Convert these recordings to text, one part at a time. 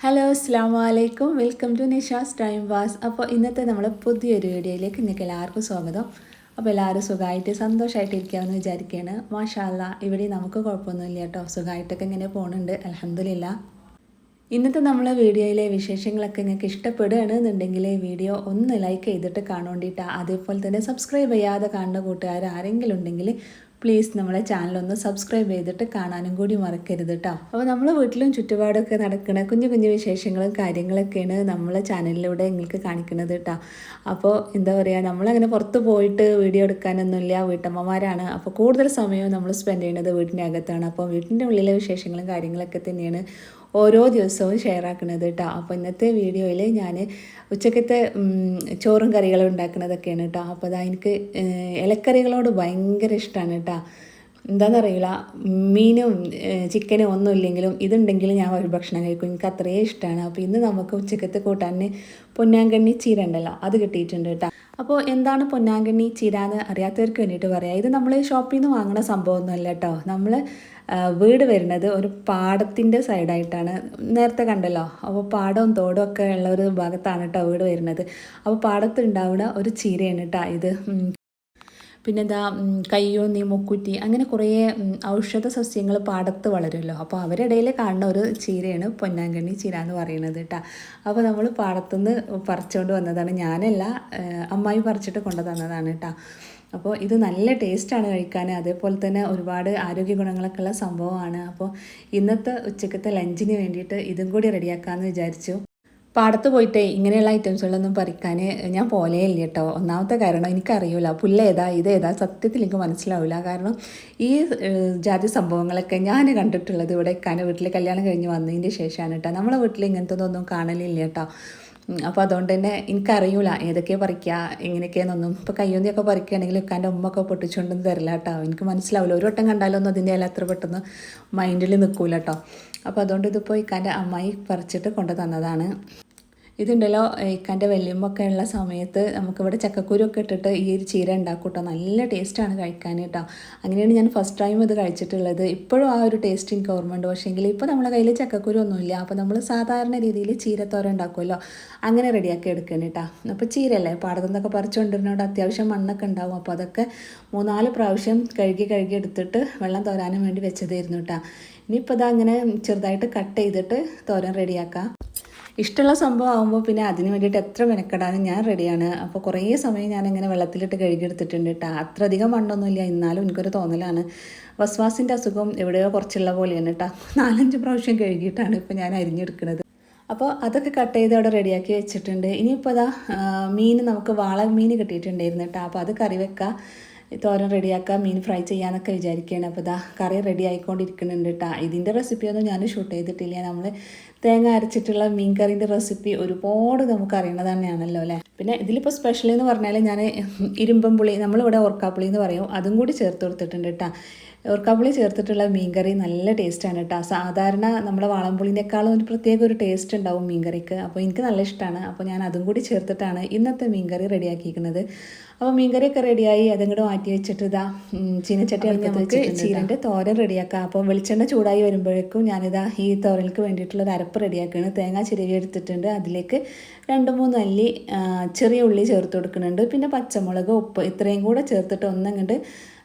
Hello അസ്സാം വലൈക്കും welcome to Nisha's time വാസ് അപ്പോൾ ഇന്നത്തെ നമ്മുടെ പുതിയൊരു വീഡിയോയിലേക്ക് നിങ്ങൾക്ക് എല്ലാവർക്കും സ്വാഗതം. അപ്പോൾ എല്ലാവരും സുഖമായിട്ട് സന്തോഷമായിട്ട് ഇരിക്കാമെന്ന് വിചാരിക്കുകയാണ്. മാഷാല്ല ഇവിടെ നമുക്ക് കുഴപ്പമൊന്നുമില്ല കേട്ടോ. സുഖമായിട്ടൊക്കെ ഇങ്ങനെ പോകുന്നുണ്ട് അലഹമില്ല ഇന്നത്തെ നമ്മളെ വീഡിയോയിലെ വിശേഷങ്ങളൊക്കെ നിങ്ങൾക്ക് ഇഷ്ടപ്പെടുകയാണെന്നുണ്ടെങ്കിൽ വീഡിയോ ഒന്ന് ലൈക്ക് ചെയ്തിട്ട് കാണേണ്ടിയിട്ട് അതേപോലെ തന്നെ സബ്സ്ക്രൈബ് ചെയ്യാതെ കാണുന്ന കൂട്ടുകാർ ആരെങ്കിലും ഉണ്ടെങ്കിൽ പ്ലീസ് നമ്മളെ ചാനൽ ഒന്ന് സബ്സ്ക്രൈബ് ചെയ്തിട്ട് കാണാനും കൂടി മറക്കരുത് കേട്ടോ അപ്പോൾ നമ്മൾ വീട്ടിലും ചുറ്റുപാടൊക്കെ നടക്കുന്ന കുഞ്ഞു കുഞ്ഞു വിശേഷങ്ങളും കാര്യങ്ങളൊക്കെയാണ് നമ്മളെ ചാനലിലൂടെ നിങ്ങൾക്ക് കാണിക്കുന്നത് കേട്ടോ അപ്പോൾ എന്താ പറയുക നമ്മളങ്ങനെ പുറത്ത് പോയിട്ട് വീഡിയോ എടുക്കാനൊന്നുമില്ല. വീട്ടമ്മമാരാണ്. അപ്പോൾ കൂടുതൽ സമയവും നമ്മൾ സ്പെൻഡ് ചെയ്യുന്നത് വീട്ടിന്റെ അകത്താണ്. അപ്പോൾ വീട്ടിന്റെ ഉള്ളിലെ വിശേഷങ്ങളും കാര്യങ്ങളൊക്കെ തന്നെയാണ്. ഓരോ ദിവസവും ഷെയർ ആക്കുന്നത് കേട്ടോ അപ്പോൾ ഇന്നത്തെ വീഡിയോയിൽ ഞാൻ ഉച്ചക്കത്തെ ചോറും കറികളും ഉണ്ടാക്കുന്നതൊക്കെയാണ് കേട്ടോ അപ്പോൾ അതാ എനിക്ക് ഇലക്കറികളോട് ഭയങ്കര ഇഷ്ടമാണ് കേട്ടോ എന്താണെന്നറിയില്ല മീനും ചിക്കനും ഒന്നും ഇല്ലെങ്കിലും ഇതുണ്ടെങ്കിൽ ഞാൻ ഒരു ഭക്ഷണം കഴിക്കും. എനിക്ക് അത്രയും ഇഷ്ടമാണ് അപ്പോൾ ഇന്ന് നമുക്ക് ഉച്ചക്കത്തെ കൂട്ടാൻ പൊന്നാങ്കണ്ണി ചീര ഉണ്ടല്ലോ അത് കിട്ടിയിട്ടുണ്ട് കേട്ടോ അപ്പോൾ എന്താണ് പൊന്നാങ്കണ്ണി ചീര എന്ന് അറിയാത്തവർക്ക് വേണ്ടിയിട്ട് പറയാം. ഇത് നമ്മൾ ഷോപ്പിൽ നിന്ന് വാങ്ങുന്ന സംഭവമൊന്നുമല്ല കേട്ടോ നമ്മൾ വീട് വരുന്നത് ഒരു പാടത്തിന്റെ സൈഡായിട്ടാണ്. നേരത്തെ കണ്ടല്ലോ. അപ്പോൾ പാടവും തോടും ഒക്കെ ഉള്ള ഒരു ഭാഗത്താണ് കേട്ടോ വീട് വരുന്നത്. അപ്പോൾ പാടത്തുണ്ടാവുന്ന ഒരു ചീരയാണ് കേട്ടോ ഇത്. പിന്നെന്താ കയ്യോന്നി മുക്കുറ്റി അങ്ങനെ കുറേ ഔഷധ സസ്യങ്ങൾ പാടത്ത് വളരുമല്ലോ. അപ്പോൾ അവരിടയിൽ കാണുന്ന ഒരു ചീരയാണ് പൊന്നാങ്കണ്ണി ചീര എന്ന് പറയുന്നത് കേട്ടോ. അപ്പോൾ നമ്മൾ പാടത്തുനിന്ന് പറിച്ചുകൊണ്ട് വന്നതാണ്. ഞാനല്ല അമ്മായി പറിച്ചിട്ട് കൊണ്ടു തന്നതാണ് കേട്ടോ. അപ്പോൾ ഇത് നല്ല ടേസ്റ്റാണ് കഴിക്കാൻ. അതേപോലെ തന്നെ ഒരുപാട് ആരോഗ്യ ഗുണങ്ങളൊക്കെ ഉള്ള സംഭവമാണ്. അപ്പോൾ ഇന്നത്തെ ഉച്ചക്കത്തെ ലഞ്ചിന് വേണ്ടിയിട്ട് ഇതും കൂടി റെഡിയാക്കാമെന്ന് വിചാരിച്ചു. പാടത്ത് പോയിട്ട് ഇങ്ങനെയുള്ള ഐറ്റംസുകളൊന്നും പറിക്കാൻ ഞാൻ പോലെയില്ല കേട്ടോ. ഒന്നാമത്തെ കാരണം എനിക്കറിയില്ല പുല്ലേതാ ഇതേതാ സത്യത്തിൽ എനിക്ക് മനസ്സിലാവില്ല കാരണം ഈ ജാതി സംഭവങ്ങളൊക്കെ ഞാൻ കണ്ടിട്ടുള്ളത് ഇവിടെ ഇക്കാന്റെ വീട്ടിൽ കല്യാണം കഴിഞ്ഞ് വന്നതിന്റെ ശേഷമാണ് കേട്ടോ. നമ്മളെ വീട്ടിൽ ഇങ്ങനത്തെ ഒന്നും കാണലില്ല കേട്ടോ. അപ്പോൾ അതുകൊണ്ട് തന്നെ എനിക്കറിയില്ല ഏതൊക്കെയാണ് പറിക്കുക എങ്ങനെയൊക്കെയാണെന്നൊന്നും ഇപ്പോൾ കയ്യൊന്നിയൊക്കെ പറിക്കുകയാണെങ്കിൽ ഉക്കാന്റെ ഉമ്മൊക്കെ പൊട്ടിച്ചുകൊണ്ടൊന്നും തരില്ല കേട്ടോ. എനിക്ക് മനസ്സിലാവില്ല ഒരു വട്ടം കണ്ടാലൊന്നും അതിന്റെ അല്ല അത്ര പെട്ടെന്ന് മൈൻഡിൽ നിൽക്കൂല കേട്ടോ. അപ്പോൾ അതുകൊണ്ട് ഇതിപ്പോൾ ഇക്കാന്റെ അമ്മായി പറിച്ചിട്ട് കൊണ്ടു തന്നതാണ് ഇതുണ്ടല്ലോ ഇക്കാന്റെ വല്യമ്മൊക്കെ ഉള്ള സമയത്ത് നമുക്കിവിടെ ചക്കക്കുരുമൊക്കെ ഇട്ടിട്ട് ഈ ഒരു ചീര ഉണ്ടാക്കും കേട്ടോ നല്ല ടേസ്റ്റാണ് കഴിക്കാൻ കേട്ടോ അങ്ങനെയാണ് ഞാൻ ഫസ്റ്റ് ടൈം ഇത് കഴിച്ചിട്ടുള്ളത്. ഇപ്പോഴും ആ ഒരു ടേസ്റ്റ് എനിക്ക് ഓർമ്മയുണ്ട്. പക്ഷേങ്കിൽ ഇപ്പോൾ നമ്മളെ കയ്യിൽ ചക്കക്കുരു ഒന്നുമില്ല അപ്പോൾ നമ്മൾ സാധാരണ രീതിയിൽ ചീരത്തോര ഉണ്ടാക്കുമല്ലോ. അങ്ങനെ റെഡിയാക്കി എടുക്കണം കേട്ടോ അപ്പോൾ ചീരല്ലേ പാടത്തു നിന്നൊക്കെ പറിച്ചുകൊണ്ടിരുന്നോണ്ട് അത്യാവശ്യം മണ്ണൊക്കെ ഉണ്ടാവും. അപ്പോൾ അതൊക്കെ മൂന്നാൽ പ്രാവശ്യം കഴുകി കഴുകി എടുത്തിട്ട് വെള്ളം തോരാനും വേണ്ടി വെച്ചതായിരുന്നു കേട്ടോ ഇനിയിപ്പോൾ ഇതാ അങ്ങനെ ചെറുതായിട്ട് കട്ട് ചെയ്തിട്ട് തോരൻ റെഡിയാക്കാം ഇഷ്ടമുള്ള സംഭവം ആകുമ്പോൾ പിന്നെ അതിന് വേണ്ടിയിട്ട് എത്ര മെനക്കെടാനും ഞാൻ റെഡിയാണ് അപ്പോൾ കുറേ സമയം ഞാൻ ഇങ്ങനെ വെള്ളത്തിലിട്ട് കഴുകിയെടുത്തിട്ടുണ്ട് കേട്ടോ അത്ര അധികം മണ്ണൊന്നുമില്ല. എന്നാലും എനിക്കൊരു തോന്നലാണ്. വസ്വാസിന്റെ അസുഖം എവിടെയോ കുറച്ചുള്ള പോലെയാണ് കേട്ടോ നാലഞ്ച് പ്രാവശ്യം കഴുകിയിട്ടാണ് ഇപ്പോൾ ഞാൻ അരിഞ്ഞെടുക്കുന്നത്. അപ്പോൾ അതൊക്കെ കട്ട് ചെയ്ത് അവിടെ റെഡിയാക്കി വെച്ചിട്ടുണ്ട്. ഇനിയിപ്പോൾ അതാ മീൻ നമുക്ക് വാള മീൻ കിട്ടിയിട്ടുണ്ടായിരുന്നു കേട്ടോ അപ്പോൾ അത് കറി വെക്കാം. തോരൻ റെഡിയാക്കാം മീൻ ഫ്രൈ ചെയ്യാനൊക്കെ വിചാരിക്കുകയാണ് അപ്പോൾ ഇതാ കറി റെഡി ആയിക്കൊണ്ടിരിക്കുന്നുണ്ട് കേട്ടോ ഇതിന്റെ റെസിപ്പിയൊന്നും ഞാൻ ഷൂട്ട് ചെയ്തിട്ടില്ല. നമ്മൾ തേങ്ങ അരച്ചിട്ടുള്ള മീൻ കറീന്റെ റെസിപ്പി ഒരുപാട് നമുക്ക് അറിയുന്നത് തന്നെയാണല്ലോ അല്ലേ? പിന്നെ ഇതിലിപ്പോൾ സ്പെഷ്യൽ എന്ന് പറഞ്ഞാൽ ഞാൻ ഇരുമ്പം പുളി നമ്മളിവിടെ ഓർക്കാപ്പുളി എന്ന് പറയും. അതും കൂടി ചേർത്ത് കൊടുത്തിട്ടുണ്ട് കേട്ടോ ഓർക്കാപ്പുളി ചേർത്തിട്ടുള്ള മീൻകറി നല്ല ടേസ്റ്റാണ് കേട്ടോ സാധാരണ നമ്മുടെ വാളംപുളിനേക്കാളും ഒരു പ്രത്യേക ഒരു ടേസ്റ്റ് ഉണ്ടാവും മീൻകറിക്ക്. അപ്പോൾ എനിക്ക് നല്ല ഇഷ്ടമാണ് അപ്പോൾ ഞാൻ അതും കൂടി ചേർത്തിട്ടാണ് ഇന്നത്തെ മീൻകറി റെഡിയാക്കിയിരിക്കുന്നത്. അപ്പോൾ മീൻകറിയൊക്കെ റെഡിയായി. അതും മാറ്റി വെച്ചിട്ട് ഇതാ ചീനച്ചട്ടി അടുത്ത് ചീരന്റെ തോരൻ റെഡിയാക്കാം. അപ്പോൾ വെളിച്ചെണ്ണ ചൂടായി വരുമ്പോഴേക്കും ഞാനിതാ ഈ തോരനിക്ക് വേണ്ടിയിട്ടുള്ള ഒരു അരപ്പ് റെഡിയാക്കുകയാണ് തേങ്ങ ചിരവി എടുത്തിട്ടുണ്ട്. അതിലേക്ക് രണ്ട് മൂന്ന് അല്ലി ചെറിയ ഉള്ളി ചേർത്ത് കൊടുക്കുന്നുണ്ട്. പിന്നെ പച്ചമുളക് ഉപ്പ് ഇത്രയും കൂടെ ചേർത്തിട്ട് ഒന്നങ്ങോട്ട്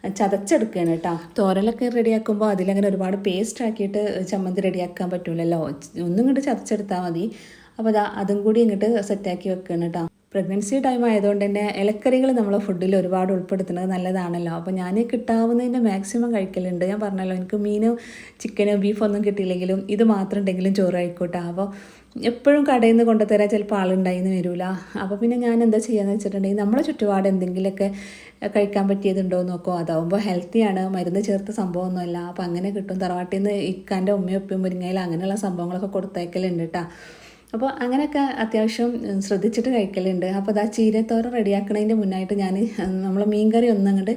ചതച്ചെടുക്കുകയാണ് കേട്ടോ. തോരലൊക്കെ റെഡിയാക്കുമ്പോൾ അതിലങ്ങനെ ഒരുപാട് പേസ്റ്റ് ആക്കിയിട്ട് ചമ്മന്തി റെഡിയാക്കാൻ പറ്റൂലല്ലോ. ഒന്നും ഇങ്ങോട്ട് ചതച്ചെടുത്താൽ മതി. അപ്പോൾ അതാ അതും കൂടി ഇങ്ങോട്ട് സെറ്റാക്കി വെക്കുകയാണ് കേട്ടോ. പ്രഗ്നൻസി ടൈം ആയതുകൊണ്ട് തന്നെ ഇലക്കറികൾ നമ്മളെ ഫുഡിൽ ഒരുപാട് ഉൾപ്പെടുത്തുന്നത് നല്ലതാണല്ലോ. അപ്പോൾ ഞാൻ കിട്ടാവുന്നതിന്റെ മാക്സിമം കഴിക്കലുണ്ട്. ഞാൻ പറഞ്ഞല്ലോ എനിക്ക് മീനും ചിക്കനും ബീഫൊന്നും കിട്ടിയില്ലെങ്കിലും ഇത് മാത്രം ഉണ്ടെങ്കിലും ചോറ് കഴിക്കൂട്ടോ. അപ്പോൾ എപ്പോഴും കടയിൽ നിന്ന് കൊണ്ടുതരാൻ ചിലപ്പോൾ ആളുണ്ടായിന്ന് വരില്ല അപ്പോൾ പിന്നെ ഞാൻ എന്താ ചെയ്യാന്ന് വെച്ചിട്ടുണ്ടെങ്കിൽ നമ്മളെ ചുറ്റുപാട് എന്തെങ്കിലുമൊക്കെ കഴിക്കാൻ പറ്റിയതുണ്ടോ നോക്കോ. അതാവുമ്പോൾ ഹെൽത്തിയാണ് മരുന്ന് ചേർത്ത സംഭവമൊന്നുമല്ല. അപ്പോൾ അങ്ങനെ കിട്ടും. തറവാട്ടിൽ നിന്ന് ഇക്കാന്റെ ഉമ്മയും ഉപ്പയും മുരിങ്ങയിൽ അങ്ങനെയുള്ള സംഭവങ്ങളൊക്കെ കൊടുത്തേക്കലുണ്ട് കേട്ടോ അപ്പോൾ അങ്ങനെയൊക്കെ അത്യാവശ്യം ശ്രദ്ധിച്ചിട്ട് കഴിക്കലുണ്ട്. അപ്പോൾ അത് ആ ചീരത്തോര റെഡിയാക്കണതിന്റെ മുന്നായിട്ട് ഞാൻ നമ്മൾ മീൻ കറി ഒന്നങ്ങോട്ട്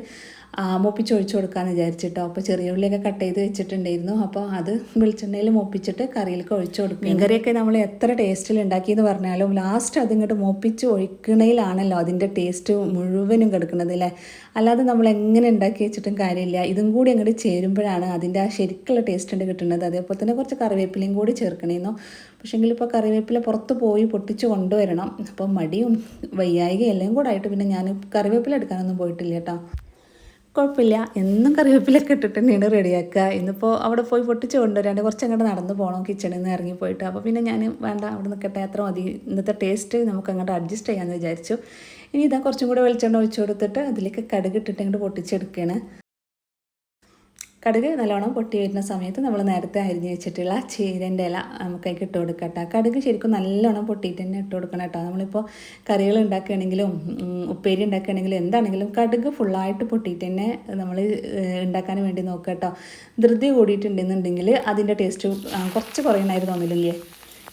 മൊപ്പിച്ച് ഒഴിച്ചു കൊടുക്കാമെന്ന് വിചാരിച്ചിട്ടോ. അപ്പോൾ ചെറിയ ഉള്ളിയൊക്കെ കട്ട് ചെയ്ത് വെച്ചിട്ടുണ്ടായിരുന്നു. അപ്പോൾ അത് വെളിച്ചെണ്ണയിൽ മോപ്പിച്ചിട്ട് കറിയിലേക്ക് ഒഴിച്ചു കൊടുക്കും മീൻകറിയൊക്കെ നമ്മൾ എത്ര ടേസ്റ്റിൽ ഉണ്ടാക്കിയെന്ന് പറഞ്ഞാലും ലാസ്റ്റ് അതിങ്ങോട്ട് മോപ്പിച്ച് ഒഴിക്കണയിലാണല്ലോ അതിന്റെ ടേസ്റ്റ് മുഴുവനും കിടക്കുന്നത് അല്ലേ? അല്ലാതെ നമ്മൾ എങ്ങനെ ഉണ്ടാക്കി വെച്ചിട്ടും കാര്യമില്ല. ഇതും കൂടി അങ്ങോട്ട് ചേരുമ്പോഴാണ് അതിന്റെ ആ ശരിക്കുള്ള ടേസ്റ്റ് ഉണ്ട് കിട്ടുന്നത്. അതേപോലെ തന്നെ കുറച്ച് കറിവേപ്പിലയും കൂടി ചേർക്കണേന്നോ. പക്ഷേങ്കിൽ ഇപ്പോൾ കറിവേപ്പില പുറത്ത് പോയി പൊട്ടിച്ച് കൊണ്ടുവരണം. അപ്പോൾ മടിയും വയ്യായികയും എല്ലാം കൂടെ ആയിട്ട് പിന്നെ ഞാൻ കറിവേപ്പില എടുക്കാനൊന്നും പോയിട്ടില്ല കേട്ടോ. കുഴപ്പമില്ല. എന്നും കറിവേപ്പിലൊക്കെ ഇട്ടിട്ട് തന്നെയാണ് റെഡിയാക്കുക. ഇന്നിപ്പോൾ അവിടെ പോയി പൊട്ടിച്ച് കൊണ്ടുവരാണ്ട് കുറച്ച് അങ്ങോട്ട് നടന്നു പോകണം കിച്ചണിൽ നിന്ന് ഇറങ്ങി പോയിട്ട്. അപ്പോൾ പിന്നെ ഞാൻ വേണ്ട അവിടെ നിൽക്കട്ടെ അത്ര മതി. ഇന്നത്തെ ടേസ്റ്റ് നമുക്ക് അങ്ങോട്ട് അഡ്ജസ്റ്റ് ചെയ്യാമെന്ന് വിചാരിച്ചു. ഇനി ഇതാ കുറച്ചും കൂടെ വെളിച്ചെണ്ണ ഒഴിച്ചു കൊടുത്തിട്ട് അതിലേക്ക് കടുക് ഇട്ടിട്ട് അങ്ങോട്ട് പൊട്ടിച്ചെടുക്കുകയാണ്. കടുക് നല്ലോണം പൊട്ടി വരുന്ന സമയത്ത് നമ്മൾ നേരത്തെ അരിഞ്ഞ് വെച്ചിട്ടുള്ള ചീരന്റെ ഇല നമുക്കതിലേക്ക് ഇട്ട് കൊടുക്കാം കേട്ടോ. കടുക് ശരിക്കും നല്ലോണം പൊട്ടിയിട്ട് തന്നെ ഇട്ട് കൊടുക്കണം കേട്ടോ. നമ്മളിപ്പോൾ കറികൾ ഉണ്ടാക്കുകയാണെങ്കിലും ഉപ്പേരി ഉണ്ടാക്കുകയാണെങ്കിലും എന്താണെങ്കിലും കടുക് ഫുള്ളായിട്ട് പൊട്ടിയിട്ട് തന്നെ നമ്മൾ ഉണ്ടാക്കാൻ വേണ്ടി നോക്കുക കേട്ടോ. ധൃതി കൂടിയിട്ടുണ്ടെന്നുണ്ടെങ്കിൽ അതിന്റെ ടേസ്റ്റ് കുറച്ച് കുറയണമായിരുന്നു തോന്നില്ലേ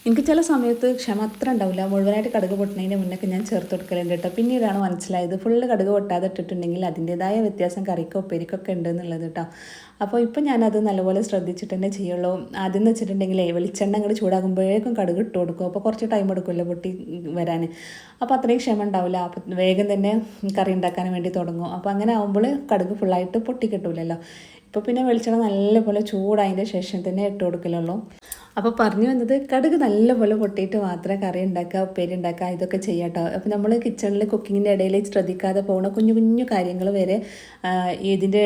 എനിക്ക് ചില സമയത്ത് ക്ഷമ അത്ര ഉണ്ടാവില്ല. മുഴുവനായിട്ട് കടുക് പൊട്ടുന്നതിന് മുന്നൊക്കെ ഞാൻ ചേർത്ത് കൊടുക്കലുണ്ട് കേട്ടോ. പിന്നീടാണ് മനസ്സിലായത്. ഫുള്ള് കടുക് പൊട്ടാതെ ഇട്ടിട്ടുണ്ടെങ്കിൽ അതിന്റെതായ വ്യത്യാസം കറിക്കോ പെരിക്കൊക്കെ ഉണ്ട് എന്നുള്ളത് കേട്ടോ. അപ്പോൾ ഇപ്പം ഞാനത് നല്ലപോലെ ശ്രദ്ധിച്ചിട്ട് തന്നെ ചെയ്യുള്ളൂ. ആദ്യം എന്ന് വെച്ചിട്ടുണ്ടെങ്കിൽ വെളിച്ചെണ്ണ അങ്ങോട്ട് ചൂടാകുമ്പോഴേക്കും കടുക് ഇട്ട് കൊടുക്കും. അപ്പോൾ കുറച്ച് ടൈം എടുക്കുമല്ലോ പൊട്ടി വരാൻ. അപ്പോൾ അത്രയും ക്ഷമ ഉണ്ടാവില്ല. അപ്പം വേഗം തന്നെ കറി ഉണ്ടാക്കാൻ വേണ്ടി തുടങ്ങും. അപ്പോൾ അങ്ങനെ ആകുമ്പോൾ കടുക് ഫുള്ളായിട്ട് പൊട്ടി ഇപ്പോൾ പിന്നെ വെളിച്ചെണ്ണ നല്ലപോലെ ചൂടായതിന്റെ ശേഷം തന്നെ ഇട്ട് കൊടുക്കലുള്ളൂ. അപ്പോൾ പറഞ്ഞു വന്നത് കടുക് നല്ലപോലെ പൊട്ടിയിട്ട് മാത്രമേ കറി ഉണ്ടാക്കുക ഉപ്പേരി ഉണ്ടാക്കുക ഇതൊക്കെ ചെയ്യാട്ടോ അപ്പോൾ നമ്മൾ കിച്ചണിൽ കുക്കിങ്ങിന്റെ ഇടയിൽ ശ്രദ്ധിക്കാതെ പോകുന്ന കുഞ്ഞു കുഞ്ഞു കാര്യങ്ങൾ വരെ ഇതിന്റെ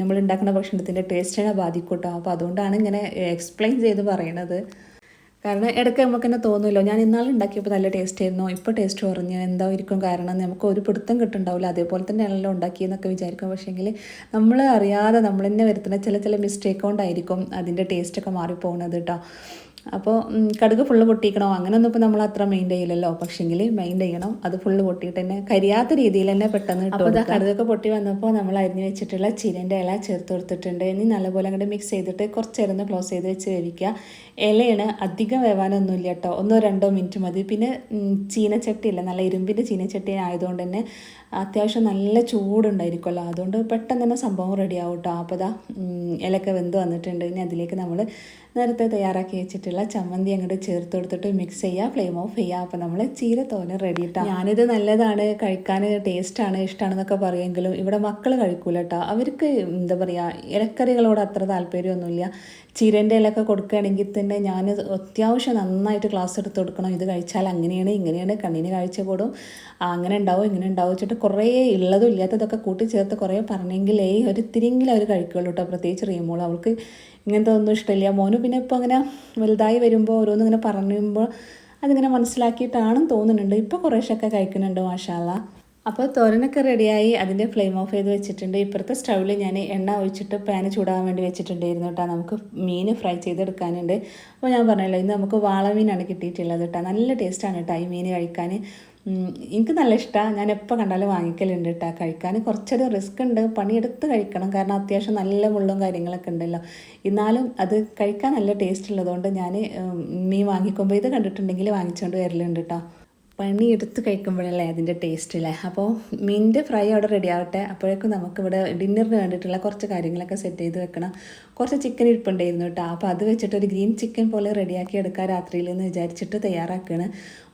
നമ്മൾ ഉണ്ടാക്കുന്ന ഭക്ഷണത്തിന്റെ ടേസ്റ്റിനെ ബാധിക്കൂട്ടോ കേട്ടോ അപ്പോൾ അതുകൊണ്ടാണ് ഇങ്ങനെ എക്സ്പ്ലെയിൻ ചെയ്ത് പറയണത്. കാരണം ഇടയ്ക്ക് നമുക്ക് തന്നെ തോന്നുമല്ലോ ഞാൻ ഇന്നാൾ ഉണ്ടാക്കിയപ്പോൾ നല്ല ടേസ്റ്റ് ആയിരുന്നു. ഇപ്പോൾ ടേസ്റ്റ് കുറഞ്ഞ്. എന്തായിരിക്കും കാരണം നമുക്ക് ഒരു പിടുത്തം കിട്ടുന്നുണ്ടാവില്ല. അതേപോലെ തന്നെ തന്നെയാണല്ലോ ഉണ്ടാക്കിയെന്നൊക്കെ വിചാരിക്കും. പക്ഷേങ്കിൽ നമ്മൾ അറിയാതെ നമ്മൾ തന്നെ വരുത്തുന്ന ചില ചില മിസ്റ്റേക്ക് കൊണ്ടായിരിക്കും അതിന്റെ ടേസ്റ്റൊക്കെ മാറിപ്പോകുന്നത് കേട്ടോ അപ്പോൾ കടുക് ഫുള്ള് പൊട്ടിക്കണോ? അങ്ങനെയൊന്നും ഇപ്പോൾ നമ്മൾ അത്ര മെയിൻ ചെയ്യില്ലല്ലോ പക്ഷേങ്കിൽ മെയിൻ ചെയ്യണം. അത് ഫുള്ള് പൊട്ടിയിട്ട് തന്നെ കരിയാത്ത രീതിയിൽ തന്നെ പെട്ടെന്ന് അപ്പോൾ കടുകൊക്കെ. പൊട്ടി വന്നപ്പോൾ നമ്മൾ അരിഞ്ഞു വെച്ചിട്ടുള്ള ചിരന്റെ ഇല ചേർത്ത് കൊടുത്തിട്ടുണ്ട്. ഇനി നല്ലപോലെ അങ്ങോട്ട് മിക്സ് ചെയ്തിട്ട് കുറച്ച് നേരം ക്ലോസ് ചെയ്ത് വെച്ച് വേവിക്കുക. ഇലയാണ് അധികം വേവാനൊന്നുമില്ല കേട്ടോ ഒന്നോ രണ്ടോ മിനിറ്റ് മതി. പിന്നെ ചീനച്ചട്ടി ഇല്ല? നല്ല ഇരുമ്പിന്റെ ചീനച്ചട്ടി ആയതുകൊണ്ട് തന്നെ അത്യാവശ്യം നല്ല ചൂടുണ്ടായിരിക്കുമല്ലോ അതുകൊണ്ട് പെട്ടെന്ന് തന്നെ സംഭവം റെഡിയാവും കേട്ടോ അപ്പോൾ അതാ ഇലക്കെ വെന്ത് വന്നിട്ടുണ്ട്. ഇനി അതിലേക്ക് നമ്മൾ നേരത്തെ തയ്യാറാക്കി വെച്ചിട്ടുള്ള ചമ്മന്തി അങ്ങോട്ട് ചേർത്ത് കൊടുത്തിട്ട് മിക്സ് ചെയ്യുക ഫ്ലെയിം ഓഫ് ചെയ്യുക അപ്പോൾ നമ്മൾ ചീര തോന റെഡി ഇട്ടാ ഞാനിത് നല്ലതാണ് കഴിക്കാൻ ടേസ്റ്റാണ് ഇഷ്ടമാണെന്നൊക്കെ പറയുമെങ്കിലും ഇവിടെ മക്കൾ കഴിക്കൂല കേട്ടോ അവർക്ക് എന്താ പറയുക ഇലക്കറികളോട് അത്ര താല്പര്യമൊന്നുമില്ല. ചീരന്റെ ഇലയൊക്കെ കൊടുക്കുകയാണെങ്കിൽ തന്നെ ഞാൻ അത്യാവശ്യം നന്നായിട്ട് ക്ലാസ് എടുത്ത് കൊടുക്കണം. ഇത് കഴിച്ചാൽ അങ്ങനെയാണ് ഇങ്ങനെയാണ് കണ്ണിന് കാഴ്ച കൂടും. അങ്ങനെ ഉണ്ടാവും ഇങ്ങനെ ഉണ്ടാവും വെച്ചിട്ട് കുറേ ഉള്ളതും ഇല്ലാത്തതൊക്കെ കൂട്ടി ചേർത്ത് കുറേ പറഞ്ഞെങ്കിലേ ഒരു തിരിങ്കിലും അവർ കഴിക്കുള്ളൂ കേട്ടോ പ്രത്യേകിച്ച് റീമോൾ അവൾക്ക് ഇങ്ങനത്തെ ഒന്നും ഇഷ്ടമില്ല. മോന് പിന്നെ ഇപ്പോൾ അങ്ങനെ വലുതായി വരുമ്പോൾ ഓരോന്നും ഇങ്ങനെ പറയുമ്പോൾ അതിങ്ങനെ മനസ്സിലാക്കിയിട്ടാണെന്ന് തോന്നുന്നുണ്ട്. ഇപ്പോൾ കുറേശ്ശൊക്കെ കഴിക്കുന്നുണ്ട് മാഷാല്ല അപ്പോൾ തോരനൊക്കെ റെഡിയായി. അതിന്റെ ഫ്ലെയിം ഓഫ് ചെയ്ത് വെച്ചിട്ടുണ്ട്. ഇപ്പുറത്തെ സ്റ്റൗവിൽ ഞാൻ എണ്ണ ഒഴിച്ചിട്ട് പാൻ ചൂടാകാൻ വേണ്ടി വെച്ചിട്ടുണ്ടായിരുന്നു കേട്ടോ നമുക്ക് മീൻ ഫ്രൈ ചെയ്തെടുക്കാനുണ്ട്. അപ്പോൾ ഞാൻ പറഞ്ഞല്ലോ ഇന്ന് നമുക്ക് വാളമീനാണ് കിട്ടിയിട്ടുള്ളത് കേട്ടോ നല്ല ടേസ്റ്റാണ് കേട്ടോ ഈ മീൻ കഴിക്കാൻ. എനിക്ക് നല്ല ഇഷ്ടമാണ് ഞാൻ എപ്പോൾ കണ്ടാലും വാങ്ങിക്കലുണ്ട് കേട്ടോ കഴിക്കാൻ കുറച്ചൊരു റിസ്ക് ഉണ്ട്. പണിയെടുത്ത് കഴിക്കണം. കാരണം അത്യാവശ്യം നല്ല മുള്ളും കാര്യങ്ങളൊക്കെ ഉണ്ടല്ലോ. എന്നാലും അത് കഴിക്കാൻ നല്ല ടേസ്റ്റ് ഉള്ളതുകൊണ്ട് ഞാൻ മീൻ വാങ്ങിക്കുമ്പോൾ ഇത് കണ്ടിട്ടുണ്ടെങ്കിൽ വാങ്ങിച്ചുകൊണ്ട് വരലുണ്ട് കേട്ടോ പണിയെടുത്ത് കഴിക്കുമ്പോഴല്ലേ അതിന്റെ ടേസ്റ്റ് അല്ലേ അപ്പോൾ മീനിന്റെ ഫ്രൈ അവിടെ റെഡി ആവട്ടെ. അപ്പോഴേക്കും നമുക്കിവിടെ ഡിന്നറിന് വേണ്ടിയിട്ടുള്ള കുറച്ച് കാര്യങ്ങളൊക്കെ സെറ്റ് ചെയ്ത് വെക്കണം. കുറച്ച് ചിക്കൻ ഇരിപ്പുണ്ടായിരുന്നു കേട്ടോ അപ്പോൾ അത് വെച്ചിട്ട് ഒരു ഗ്രീൻ ചിക്കൻ പോലെ റെഡിയാക്കി എടുക്കാം രാത്രിയിൽ എന്ന് വിചാരിച്ചിട്ട് തയ്യാറാക്കുകയാണ്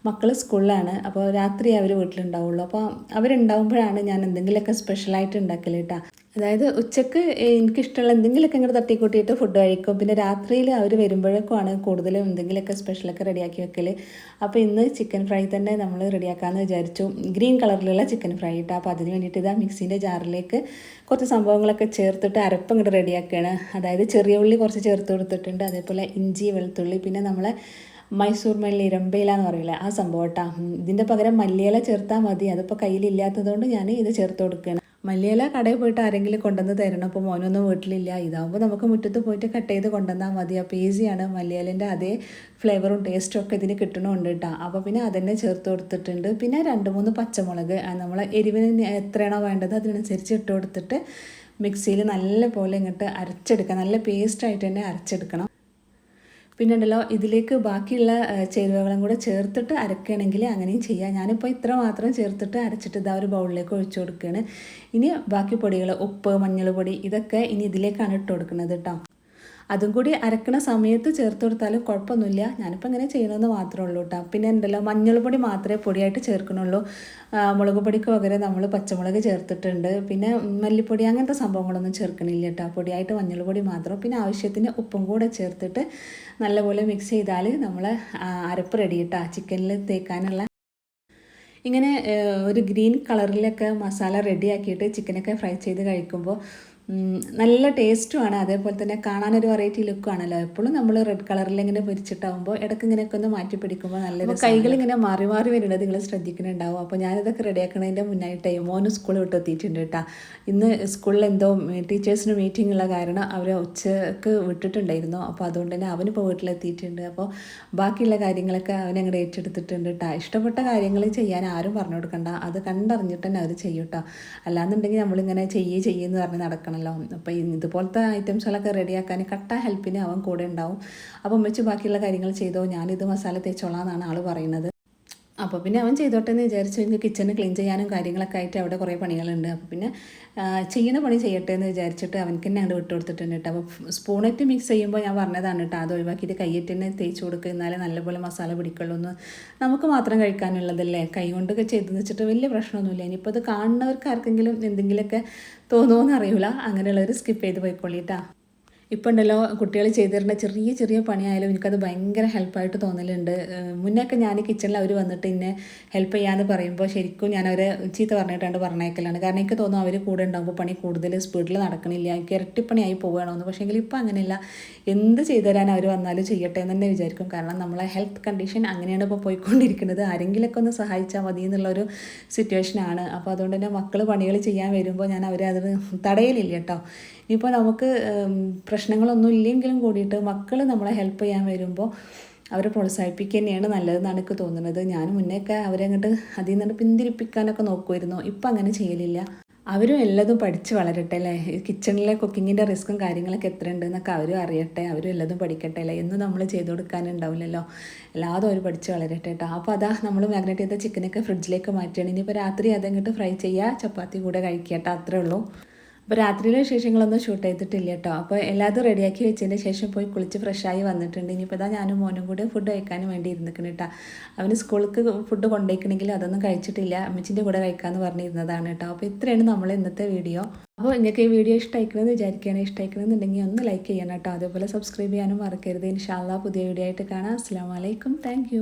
മക്കൾ സ്കൂളിലാണ്. അപ്പോൾ രാത്രി അവർ വീട്ടിലുണ്ടാവുള്ളൂ. അപ്പോൾ അവരുണ്ടാവുമ്പോഴാണ് ഞാൻ എന്തെങ്കിലുമൊക്കെ സ്പെഷ്യലായിട്ട് ഉണ്ടാക്കൽ കേട്ടോ അതായത് ഉച്ചയ്ക്ക് എനിക്കിഷ്ടമുള്ള എന്തെങ്കിലുമൊക്കെ ഇങ്ങനെ തട്ടിക്കൂട്ടിയിട്ട് ഫുഡ് കഴിക്കും. പിന്നെ രാത്രിയിൽ അവർ വരുമ്പോഴേക്കുമാണ് കൂടുതലും എന്തെങ്കിലുമൊക്കെ സ്പെഷ്യലൊക്കെ റെഡിയാക്കി വെക്കൽ അപ്പോൾ ഇന്ന് ചിക്കൻ ഫ്രൈ തന്നെ നമ്മൾ റെഡിയാക്കാമെന്ന് വിചാരിച്ചു. ഗ്രീൻ കളറിലുള്ള ചിക്കൻ ഫ്രൈ ഇട്ടാൽ അപ്പോൾ അതിന് വേണ്ടിയിട്ട് ഇതാ മിക്സിന്റെ ജാറിലേക്ക് കുറച്ച് സംഭവങ്ങളൊക്കെ ചേർത്തിട്ട് അരപ്പ് ഇങ്ങോട്ട് റെഡിയാക്കുകയാണ് അതായത് ചെറിയ ഉള്ളി കുറച്ച് ചേർത്ത് കൊടുത്തിട്ടുണ്ട്. അതേപോലെ ഇഞ്ചി വെളുത്തുള്ളി. പിന്നെ നമ്മളെ മൈസൂർ മല്ലി ഇരമ്പയില എന്ന് പറയില്ല ആ സംഭവം കേട്ടോ ഇതിന്റെ പകരം മല്ലിയില ചേർത്താൽ മതി. അതിപ്പോൾ കയ്യിലില്ലാത്തതുകൊണ്ട് ഞാൻ ഇത് ചേർത്ത് കൊടുക്കുകയാണ് മല്ലിയില കടയിൽ പോയിട്ട് ആരെങ്കിലും കൊണ്ടുവന്ന് തരണം? അപ്പോൾ മോനൊന്നും വീട്ടിലില്ല. ഇതാകുമ്പോൾ നമുക്ക് മുറ്റത്ത് പോയിട്ട് കട്ട് ചെയ്ത് കൊണ്ടുവന്നാൽ മതി. അപ്പോൾ ഈസിയാണ്. മല്ലിയിലേന്റെ അതേ ഫ്ലേവറും ടേസ്റ്റും ഒക്കെ ഇതിന് കിട്ടണമുണ്ട് കേട്ടോ അപ്പോൾ പിന്നെ അതന്നെ ചേർത്ത് കൊടുത്തിട്ടുണ്ട്. പിന്നെ രണ്ട് മൂന്ന് പച്ചമുളക് നമ്മൾ എരിവിന് എത്രയാണോ വേണ്ടത് അതിനനുസരിച്ച് ഇട്ട് കൊടുത്തിട്ട് മിക്സിയിൽ നല്ല പോലെ ഇങ്ങോട്ട് അരച്ചെടുക്കുക നല്ല പേസ്റ്റായിട്ട് തന്നെ അരച്ചെടുക്കണം. പിന്നെ ഉണ്ടല്ലോ ഇതിലേക്ക് ബാക്കിയുള്ള ചേരുവകളും കൂടെ ചേർത്തിട്ട് അരക്കുകയാണെങ്കിൽ അങ്ങനെയും ചെയ്യാം. ഞാനിപ്പോൾ ഇത്ര മാത്രം ചേർത്തിട്ട് അരച്ചിട്ട് ഇതാ ഒരു ബൗളിലേക്ക് ഒഴിച്ചു കൊടുക്കുകയാണ്. ഇനി ബാക്കി പൊടികൾ ഉപ്പ് മഞ്ഞൾ പൊടി ഇതൊക്കെ ഇനി ഇതിലേക്കാണ് ഇട്ട് കൊടുക്കുന്നത് കേട്ടോ. അതും കൂടി അരക്കണ സമയത്ത് ചേർത്ത് കൊടുത്താലും കുഴപ്പമൊന്നുമില്ല. ഞാനിപ്പോൾ ഇങ്ങനെ ചെയ്യണമെന്ന് മാത്രമേ ഉള്ളൂ കേട്ടോ പിന്നെ ഉണ്ടല്ലോ മഞ്ഞൾപ്പൊടി മാത്രമേ പൊടിയായിട്ട് ചേർക്കണുള്ളൂ. മുളക് പൊടിക്ക് പകരം നമ്മൾ പച്ചമുളക് ചേർത്തിട്ടുണ്ട്. പിന്നെ മല്ലിപ്പൊടി അങ്ങനത്തെ സംഭവങ്ങളൊന്നും ചേർക്കണില്ല കേട്ടോ പൊടിയായിട്ട് മഞ്ഞൾപ്പൊടി മാത്രം. പിന്നെ ആവശ്യത്തിന് ഉപ്പും കൂടെ ചേർത്തിട്ട് നല്ലപോലെ മിക്സ് ചെയ്താൽ നമ്മൾ അരപ്പ് റെഡി കേട്ടോ ചിക്കനിൽ തേക്കാനുള്ള. ഇങ്ങനെ ഒരു ഗ്രീൻ കളറിലൊക്കെ മസാല റെഡിയാക്കിയിട്ട് ചിക്കനൊക്കെ ഫ്രൈ ചെയ്ത് കഴിക്കുമ്പോൾ നല്ല ടേസ്റ്റുമാണ് അതേപോലെ തന്നെ കാണാനൊരു വെറൈറ്റി ലുക്കാണല്ലോ എപ്പോഴും നമ്മൾ റെഡ് കളറിൽ ഇങ്ങനെ പൊരിച്ചിട്ടാവുമ്പോൾ ഇടയ്ക്ക് ഇങ്ങനെയൊക്കെ ഒന്ന് മാറ്റി പിടിക്കുമ്പോൾ നല്ല കൈകൾ ഇങ്ങനെ മാറി മാറി വരുന്നത് നിങ്ങൾ ശ്രദ്ധിക്കുന്നുണ്ടാവും. അപ്പോൾ ഞാനിതൊക്കെ റെഡിയാക്കണതിന്റെ മുന്നായിട്ടേ മോന് സ്കൂൾ വിട്ട് എത്തിയിട്ടുണ്ട് കേട്ടോ ഇന്ന് സ്കൂളിൽ എന്തോ ടീച്ചേഴ്സിന് മീറ്റിംഗ് ഉള്ള കാരണം അവർ ഉച്ചയ്ക്ക് വിട്ടിട്ടുണ്ടായിരുന്നു. അപ്പോൾ അതുകൊണ്ട് തന്നെ അവനിപ്പോൾ വീട്ടിലെത്തിയിട്ടുണ്ട് അപ്പോൾ ബാക്കിയുള്ള കാര്യങ്ങളൊക്കെ അവനങ്ങോട്ട് ഏറ്റെടുത്തിട്ടുണ്ട് കേട്ടോ ഇഷ്ടപ്പെട്ട കാര്യങ്ങൾ ചെയ്യാൻ ആരും പറഞ്ഞു കൊടുക്കണ്ട. അത് കണ്ടറിഞ്ഞിട്ട് തന്നെ അവർ ചെയ്യും കേട്ടോ അല്ലാന്നുണ്ടെങ്കിൽ നമ്മളിങ്ങനെ ചെയ്യേ ചെയ്യുമെന്ന് പറഞ്ഞ് നടക്കണമല്ലോ അപ്പോൾ ഇതുപോലത്തെ ഐറ്റംസുകളൊക്കെ റെഡിയാക്കാൻ കട്ട ഹെൽപ്പിന് അവൻ കൂടെ ഉണ്ടാവും. അപ്പോൾ ഉമ്മച്ച് ബാക്കിയുള്ള കാര്യങ്ങൾ ചെയ്തോ ഞാനിത് മസാല തേച്ചോളാം എന്നാണ് ആൾ പറയുന്നത്. അപ്പോൾ പിന്നെ അവൻ ചെയ്തോട്ടെ എന്ന് വിചാരിച്ചു. എനിക്ക് കിച്ചണ് ക്ലീൻ ചെയ്യാനും കാര്യങ്ങളൊക്കെ ആയിട്ട് അവിടെ കുറേ പണികളുണ്ട്. അപ്പോൾ പിന്നെ ചെയ്യുന്ന പണി ചെയ്യട്ടെ എന്ന് വിചാരിച്ചിട്ട് അവനക്ക് തന്നെ അങ്ങോട്ട് വിട്ട് കൊടുത്തിട്ടുണ്ട് കേട്ടോ. അപ്പോൾ സ്പൂണറ്റ് മിക്സ് ചെയ്യുമ്പോൾ ഞാൻ പറഞ്ഞതാണ് കേട്ടോ അത് ഒഴിവാക്കിയിട്ട് കൈയിട്ട് തന്നെ തേച്ച് കൊടുക്കുക എന്നാലേ നല്ലപോലെ മസാല പിടിക്കുള്ളൂ എന്ന് നമുക്ക് മാത്രം കഴിക്കാനുള്ളതല്ലേ? കൈ കൊണ്ടൊക്കെ ചെയ്തു വെച്ചിട്ട് വലിയ പ്രശ്നമൊന്നുമില്ല. ഇനിയിപ്പോൾ അത് കാണുന്നവർക്ക് ആർക്കെങ്കിലും എന്തെങ്കിലുമൊക്കെ തോന്നുമോ എന്നറിയില്ല അങ്ങനെയുള്ളവർ സ്കിപ്പ് ചെയ്ത് പോയിക്കൊള്ളിട്ടാ ഇപ്പം ഉണ്ടല്ലോ കുട്ടികൾ ചെയ്തിരുന്ന ചെറിയ ചെറിയ പണിയായാലും എനിക്കത് ഭയങ്കര ഹെൽപ്പായിട്ട് തോന്നലുണ്ട്. ഏഹ് മുന്നൊക്കെ ഞാൻ കിച്ചണിൽ അവർ വന്നിട്ട് ഇന്നെ ഹെൽപ്പ് ചെയ്യാമെന്ന് പറയുമ്പോൾ ശരിക്കും ഞാൻ അവരെ ചീത്ത പറഞ്ഞിട്ടാണ്ട് പറഞ്ഞേക്കലാണ്. കാരണം എനിക്ക് തോന്നും അവർ കൂടെ ഉണ്ടാകുമ്പോൾ പണി കൂടുതൽ സ്പീഡിൽ നടക്കണില്ല. എനിക്ക് ഇരട്ടിപ്പണിയായി പോവുകയാണെന്ന്. പക്ഷേങ്കിൽ ഇപ്പം അങ്ങനെയല്ല. എന്ത് ചെയ്തു തരാൻ അവർ വന്നാലും ചെയ്യട്ടെ എന്ന് തന്നെ വിചാരിക്കും. കാരണം നമ്മളെ ഹെൽത്ത് കണ്ടീഷൻ അങ്ങനെയാണ് ഇപ്പോൾ പോയിക്കൊണ്ടിരിക്കുന്നത്. ആരെങ്കിലുമൊക്കെ ഒന്ന് സഹായിച്ചാൽ മതി എന്നുള്ളൊരു സിറ്റുവേഷനാണ് അപ്പോൾ അതുകൊണ്ട് തന്നെ മക്കൾ പണികൾ ചെയ്യാൻ വരുമ്പോൾ ഞാൻ അവരെ തടയലില്ല കേട്ടോ. ഇനിയിപ്പോൾ നമുക്ക് പ്രശ്നങ്ങളൊന്നും ഇല്ലെങ്കിലും കൂടിയിട്ട് മക്കൾ നമ്മളെ ഹെൽപ്പ് ചെയ്യാൻ വരുമ്പോൾ അവരെ പ്രോത്സാഹിപ്പിക്കുക തന്നെയാണ് നല്ലതെന്നാണ് എനിക്ക് തോന്നുന്നത്. ഞാൻ മുന്നേയൊക്കെ അവരെ അങ്ങോട്ട് അതിൽ നിന്ന് പിന്തിരിപ്പിക്കാനൊക്കെ നോക്കുമായിരുന്നു ഇപ്പം അങ്ങനെ ചെയ്യലില്ല. അവരും എല്ലാതും പഠിച്ച് വളരട്ടെ അല്ലേ? കിച്ചണിലെ കുക്കിങ്ങിന്റെ റിസ്ക്കും കാര്യങ്ങളൊക്കെ എത്ര ഉണ്ട് എന്നൊക്കെ അവരും അറിയട്ടെ. അവരും എല്ലാതും പഠിക്കട്ടെ അല്ലേ? എന്നും നമ്മൾ ചെയ്തു കൊടുക്കാനുണ്ടാവില്ലല്ലോ. എല്ലാതും അവർ പഠിച്ച് വളരട്ടെ കേട്ടോ. അപ്പോൾ അതാ നമ്മൾ മാഗ്നറ്റ് ചെയ്ത ചിക്കനൊക്കെ ഫ്രിഡ്ജിലേക്ക് മാറ്റുകയാണ്. ഇനിയിപ്പോൾ രാത്രി അതങ്ങോട്ട് ഫ്രൈ ചെയ്യുക ചപ്പാത്തി കൂടെ കഴിക്കുക അത്രേ ഉള്ളൂ. അപ്പോൾ രാത്രിയിലെ വിശേഷങ്ങളൊന്നും ഷൂട്ട് ചെയ്തിട്ടില്ല കേട്ടോ അപ്പോൾ എല്ലാതും റെഡിയാക്കി വെച്ചതിന് ശേഷം പോയി കുളിച്ച് ഫ്രഷായി വന്നിട്ടുണ്ട്. ഇനിയിപ്പോൾ ഇതാ ഞാനും മോനും കൂടെ ഫുഡ് കഴിക്കാൻ വേണ്ടി ഇരുന്നിക്കണം കേട്ടോ അവന് സ്കൂൾക്ക് ഫുഡ് കൊണ്ടുപോയിക്കണമെങ്കിൽ അതൊന്നും കഴിച്ചിട്ടില്ല. അമ്മച്ചിന്റെ കൂടെ കഴിക്കാമെന്ന് പറഞ്ഞിരുന്നതാണ് കേട്ടോ അപ്പോൾ ഇത്രയാണ് നമ്മൾ ഇന്നത്തെ വീഡിയോ അപ്പോൾ നിങ്ങൾക്ക് ഈ വീഡിയോ ഇഷ്ടമായിക്കണമെന്ന് വിചാരിക്കുകയാണ്. ഇഷ്ടമായിക്കണമെന്നുണ്ടെങ്കിൽ ഒന്ന് ലൈക്ക് ചെയ്യണം കേട്ടോ അതേപോലെ സബ്സ്ക്രൈബ് ചെയ്യാനും മറക്കരുത്. ഇൻഷാല്ലാ പുതിയ വീഡിയോ ആയിട്ട് കാണാം. അസ്സാം വലൈക്കും താങ്ക്